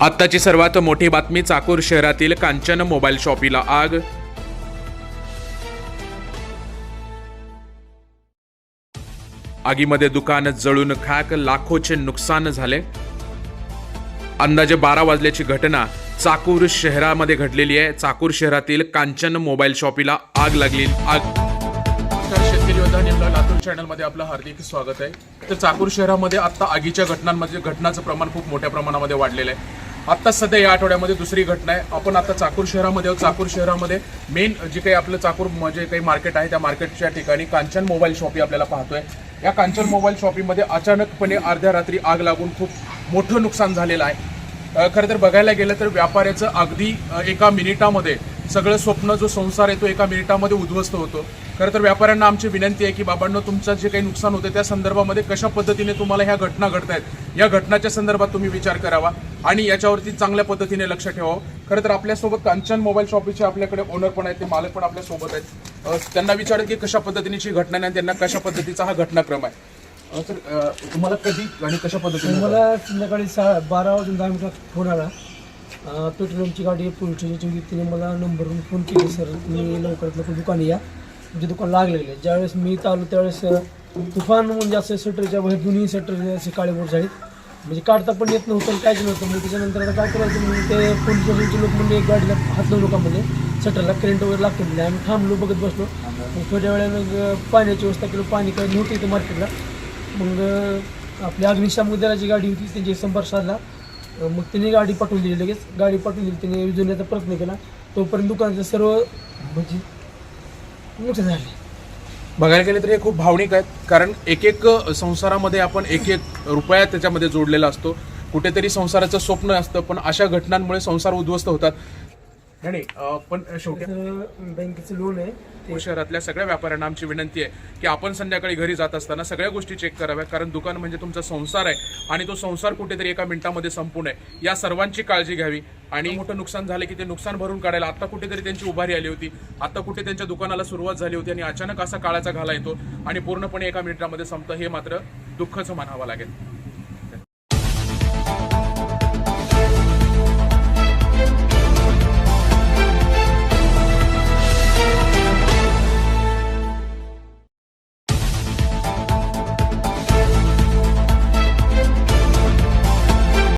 आत्ताची सर्वात मोठी बातमी चाकूर शहरातील कांचन मोबाईल शॉपीला आग. आगीमध्ये दुकान जळून खाक लाखोचे नुकसान झाले. अंदाजे बारा वाजल्याची घटना चाकूर शहरामध्ये घडलेली आहे. चाकूर शहरातील कांचन मोबाईल शॉपीला आग लागली. आग. शेतकरी योद्धा निमला लातूर चॅनलमध्ये आपलं हार्दिक स्वागत आहे. तर चाकूर शहरामध्ये आता आगीच्या घटनांमध्ये घटनाचं प्रमाण खूप मोठ्या प्रमाणामध्ये वाढलेलं आहे. आत्ता सध्या या आठवड्यामध्ये दुसरी घटना आहे. आपण आता चाकूर शहरामध्ये आहोत. चाकूर शहरामध्ये मेन जे काही आपलं चाकूर म्हणजे काही मार्केट आहे त्या मार्केटच्या ठिकाणी कांचन मोबाईल शॉपी आपल्याला पाहतोय. या कांचन मोबाईल शॉपीमध्ये अचानकपणे अर्ध्या रात्री आग लागून खूप मोठं नुकसान झालेलं आहे. खरं तर बघायला गेलं तर व्यापाऱ्याचं अगदी एका मिनिटामध्ये सगळं स्वप्न जो संसार आहे तो एका मिनिटामध्ये उद्ध्वस्त होतो. खरं तर व्यापाऱ्यांना आमची विनंती आहे की बाबांनो तुमचं जे काही नुकसान होतं त्या संदर्भामध्ये कशा पद्धतीने तुम्हाला ह्या घटना घडत आहेत या घटनाच्या संदर्भात तुम्ही विचार करावा आणि याच्यावरती चांगल्या पद्धतीने लक्ष ठेवावं. खरं तर आपल्यासोबत कांचन मोबाईल शॉपीचे आपल्याकडे ओनर पण आहेत ते मालक पण आपल्यासोबत आहेत. त्यांना विचारत की कशा पद्धतीची घटना आहे त्यांना कशा पद्धतीचा हा घटनाक्रम आहे. तर तुम्हाला कधी आणि कशा पद्धतीने मला संध्याकाळी सहा बारा वाजून दहा मिनिटात फोन आला. पेट्रोलियमची पेट्रोलची गाडी पोलीस स्टेशनची मला नंबरवरून फोन केली सर तुम्ही लवकरात लवकर दुकान या. म्हणजे दुकान लागलेलं आहे. ज्यावेळेस मी इथं आलो त्यावेळेस तुफान म्हणजे असं शटरच्या बाहेर दोन्ही सटर असे काळेबोट झाले म्हणजे काढता पण येत नव्हतं आणि काहीच नव्हतं. मग त्याच्यानंतर आता काय करायचं म्हणजे ते पोलीस स्टेशनचे लोक म्हणजे एक गाडीला हात लावू नका म्हणजे शटरला करंट वगैरे लागतो म्हणजे आम्ही थांबलो बघत बसलो. मग थोड्या वेळानं पाण्याची व्यवस्था केलं. पाणी काही नव्हतं इथं मार्केटला मग आपली अग्निशामक दलाची गाडी होती त्यांची संपर्क साधला. मग त्यांनी गाडी पाठवून दिली लगेच गाडी पाठवून दिली. त्यांनी विजवण्याचा प्रयत्न केला. तोपर्यंत दुकानाचं सर्व म्हणजे मोठे झाले. बघायला गेलं तर हे खूप भावनिक आहेत. कारण एक एक संसारामध्ये आपण एक एक रुपया त्याच्यामध्ये जोडलेला असतो. कुठेतरी संसाराचं स्वप्न असतं पण अशा घटनांमुळे संसार उद्ध्वस्त होतात. नाही, नाही अं, पण शेवटी बँकेचं लोन आहे ते शहरातल्या सगळ्या व्यापाऱ्यांना आमची विनंती आहे की आपण संध्याकाळी घरी जात असताना सगळ्या गोष्टी चेक कराव्या कारण दुकान म्हणजे तुमचा संसार आहे आणि तो संसार कुठेतरी एका मिनिटामध्ये संपून आहे. या सर्वांची काळजी घ्यावी आणि मोठं नुकसान झालं की ते नुकसान भरून काढायला आता कुठेतरी त्यांची उभारी आली होती. आता कुठे त्यांच्या दुकानाला सुरुवात झाली होती आणि अचानक असा काळाचा घाला येतो आणि पूर्णपणे एका मिनिटामध्ये संपतं हे मात्र दुःखच म्हणावं लागेल.